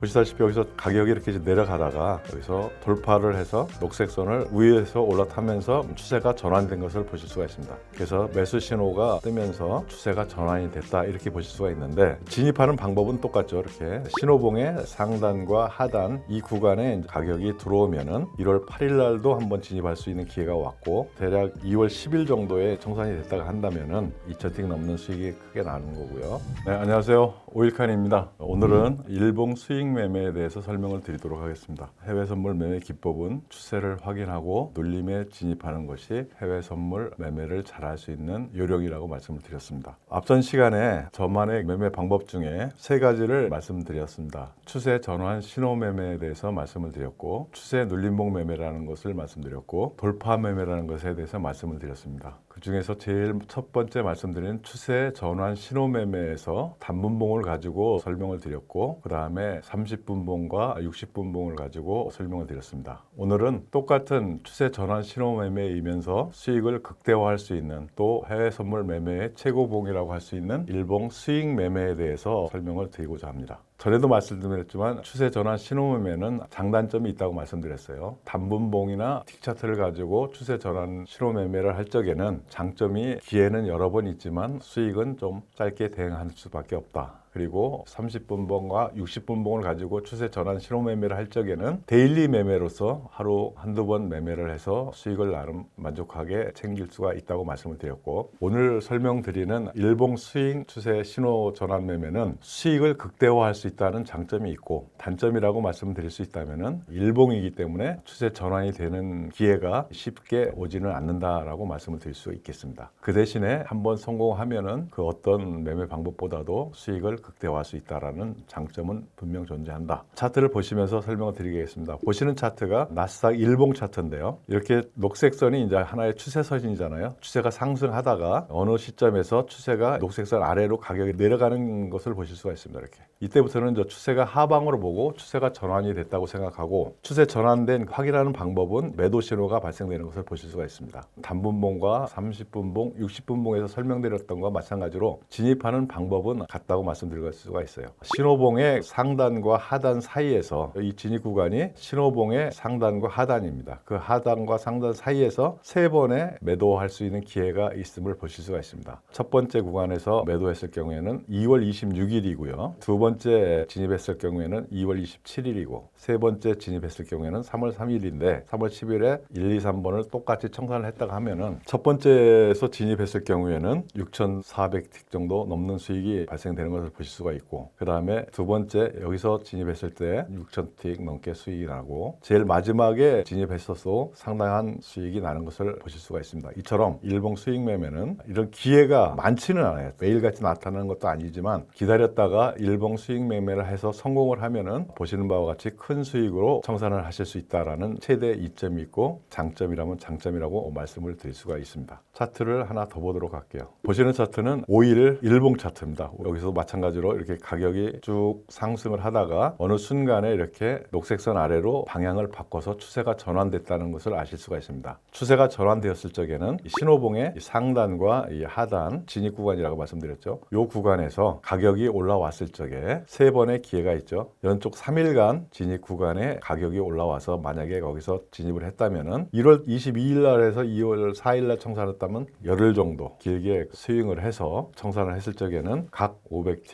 보시다시피 여기서 가격이 이렇게 내려가다가 여기서 돌파를 해서 녹색선을 위에서 올라타면서 추세가 전환된 것을 보실 수가 있습니다. 그래서 매수 신호가 뜨면서 추세가 전환이 됐다 이렇게 보실 수가 있는데 진입하는 방법은 똑같죠. 이렇게 신호봉의 상단과 하단 이 구간에 가격이 들어오면은 1월 8일 날도 한번 진입할 수 있는 기회가 왔고 대략 2월 10일 정도에 청산이 됐다가 한다면은 2,000틱 넘는 수익이 크게 나는 거고요. 네, 안녕하세요. 오일칸입니다. 오늘은 일봉 수익 매매에 대해서 설명을 드리도록 하겠습니다. 해외 선물 매매 기법은 추세를 확인하고 눌림에 진입하는 것이 해외 선물 매매를 잘할 수 있는 요령이라고 말씀을 드렸습니다. 앞선 시간에 저만의 매매 방법 중에 세 가지를 말씀드렸습니다. 추세 전환 신호 매매에 대해서 말씀을 드렸고 추세 눌림목 매매라는 것을 말씀드렸고 돌파 매매라는 것에 대해서 말씀을 드렸습니다. 그 중에서 제일 첫 번째 말씀드린 추세 전환 신호 매매에서 단분봉을 가지고 설명을 드렸고 그 다음에 30분봉과 60분봉을 가지고 설명을 드렸습니다. 오늘은 똑같은 추세 전환 신호 매매이면서 수익을 극대화할 수 있는 또 해외 선물 매매의 최고봉이라고 할 수 있는 일봉 수익 매매에 대해서 설명을 드리고자 합니다. 전에도 말씀드렸지만 추세 전환 신호 매매는 장단점이 있다고 말씀드렸어요. 단분봉이나 틱 차트를 가지고 추세 전환 신호 매매를 할 적에는 장점이 기회는 여러 번 있지만 수익은 좀 짧게 대응할 수밖에 없다. 그리고 30분봉과 60분봉을 가지고 추세 전환 신호 매매를 할 적에는 데일리 매매로서 하루 한두 번 매매를 해서 수익을 나름 만족하게 챙길 수가 있다고 말씀을 드렸고 오늘 설명드리는 일봉 수익 추세 신호 전환 매매는 수익을 극대화할 수 있다는 장점이 있고 단점이라고 말씀드릴 수 있다면은 일봉이기 때문에 추세 전환이 되는 기회가 쉽게 오지는 않는다라고 말씀을 드릴 수 있겠습니다. 그 대신에 한번 성공하면은 그 어떤 매매 방법보다도 수익을 극대화할 수 있다라는 장점은 분명 존재한다. 차트를 보시면서 설명을 드리겠습니다. 보시는 차트가 나스닥 일봉 차트인데요. 이렇게 녹색 선이 이제 하나의 추세선이잖아요. 추세가 상승하다가 어느 시점에서 추세가 녹색선 아래로 가격이 내려가는 것을 보실 수가 있습니다. 이렇게 이때부터는 저 추세가 하방으로 보고 추세가 전환이 됐다고 생각하고 추세 전환된 확인하는 방법은 매도 신호가 발생되는 것을 보실 수가 있습니다. 단분봉과 30분봉, 60분봉에서 설명드렸던 것과 마찬가지로 진입하는 방법은 같다고 말씀드 릴 수가 있어요. 신호봉의 상단과 하단 사이에서 이 진입 구간이 신호봉의 상단과 하단입니다. 그 하단과 상단 사이에서 세 번의 매도할 수 있는 기회가 있음을 보실 수가 있습니다. 첫 번째 구간에서 매도했을 경우에는 2월 26일이고요. 두 번째 진입했을 경우에는 2월 27일이고 세 번째 진입했을 경우에는 3월 3일인데 3월 10일에 1, 2, 3번을 똑같이 청산을 했다가 하면은 첫 번째에서 진입했을 경우에는 6,400틱 정도 넘는 수익이 발생되는 것을 보실 수가 있고 그 다음에 두 번째 여기서 진입했을 때 6,000틱 넘게 수익이 나고 제일 마지막에 진입했어도 상당한 수익이 나는 것을 보실 수가 있습니다. 이처럼 일봉 수익 매매는 이런 기회가 많지는 않아요. 매일같이 나타나는 것도 아니지만 기다렸다가 일봉 수익 매매를 해서 성공을 하면은 보시는 바와 같이 큰 수익으로 청산을 하실 수 있다라는 최대 이점이 있고 장점이라면 장점이라고 말씀을 드릴 수가 있습니다. 차트를 하나 더 보도록 할게요. 보시는 차트는 5일 일봉 차트입니다. 여기서 마찬가지 로 이렇게 가격이 쭉 상승을 하다가 어느 순간에 이렇게 녹색선 아래로 방향을 바꿔서 추세가 전환됐다는 것을 아실 수가 있습니다. 추세가 전환되었을 적에는 이 신호봉의 이 상단과 이 하단 진입 구간이라고 말씀드렸죠. 이 구간에서 가격이 올라왔을 적에 세 번의 기회가 있죠. 연속 3일간 진입 구간에 가격이 올라와서 만약에 거기서 진입을 했다면은 1월 22일 날에서 2월 4일 날 청산했다면 열흘 정도 길게 스윙을 해서 청산을 했을 적에는 각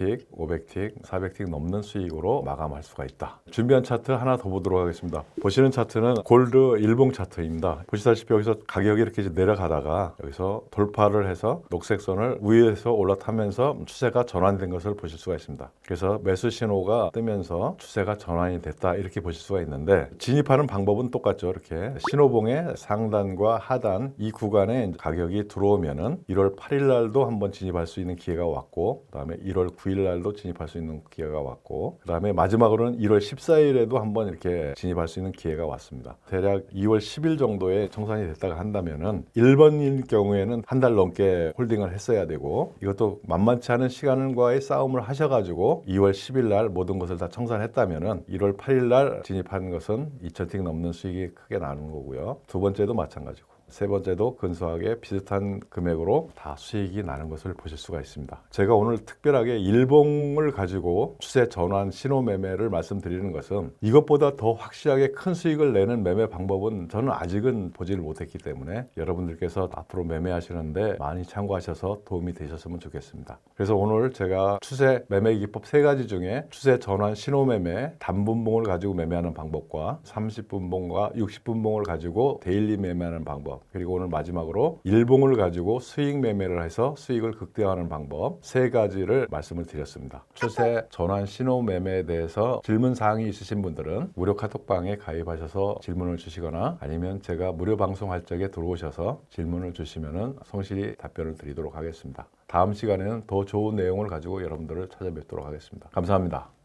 500틱, 500틱, 400틱 넘는 수익으로 마감할 수가 있다. 준비한 차트 하나 더 보도록 하겠습니다. 보시는 차트는 골드 일봉 차트입니다. 보시다시피 여기서 가격이 이렇게 내려가다가 여기서 돌파를 해서 녹색선을 위에서 올라타면서 추세가 전환된 것을 보실 수가 있습니다. 그래서 매수 신호가 뜨면서 추세가 전환이 됐다 이렇게 보실 수가 있는데 진입하는 방법은 똑같죠. 이렇게 신호봉의 상단과 하단 이 구간에 가격이 들어오면은 1월 8일 날도 한번 진입할 수 있는 기회가 왔고 그다음에 1월 9일 날도 진입할 수 있는 기회가 왔고 그다음에 마지막으로는 1월 14일에도 한번 이렇게 진입할 수 있는 기회가 왔습니다. 대략 2월 10일 정도에 청산이 됐다가 한다면은 1번일 경우에는 한 달 넘게 홀딩을 했어야 되고 이것도 만만치 않은 시간과의 싸움을 하셔가지고 2월 10일 날 모든 것을 다 청산했다면은 1월 8일 날 진입하는 것은 2,000틱 넘는 수익이 크게 나는 거고요. 두 번째도 마찬가지고. 세 번째도 근소하게 비슷한 금액으로 다 수익이 나는 것을 보실 수가 있습니다. 제가 오늘 특별하게 일 봉을 가지고 추세 전환 신호 매매를 말씀드리는 것은 이것보다 더 확실하게 큰 수익을 내는 매매 방법은 저는 아직은 보지를 못했기 때문에 여러분들께서 앞으로 매매하시는데 많이 참고하셔서 도움이 되셨으면 좋겠습니다. 그래서 오늘 제가 추세 매매 기법 세 가지 중에 추세 전환 신호 매매 단분봉을 가지고 매매하는 방법과 30분봉과 60분봉을 가지고 데일리 매매하는 방법 그리고 오늘 마지막으로 일봉을 가지고 수익 매매를 해서 수익을 극대화하는 방법 세 가지를 말씀을 드 렸습니다. 추세 전환 신호 매매에 대해서 질문 사항이 있으신 분들은 무료 카톡방에 가입하셔서 질문을 주시거나 아니면 제가 무료 방송할 적에 들어오셔서 질문을 주시면은 성실히 답변을 드리도록 하겠습니다. 다음 시간에는 더 좋은 내용을 가지고 여러분들을 찾아뵙도록 하겠습니다. 감사합니다.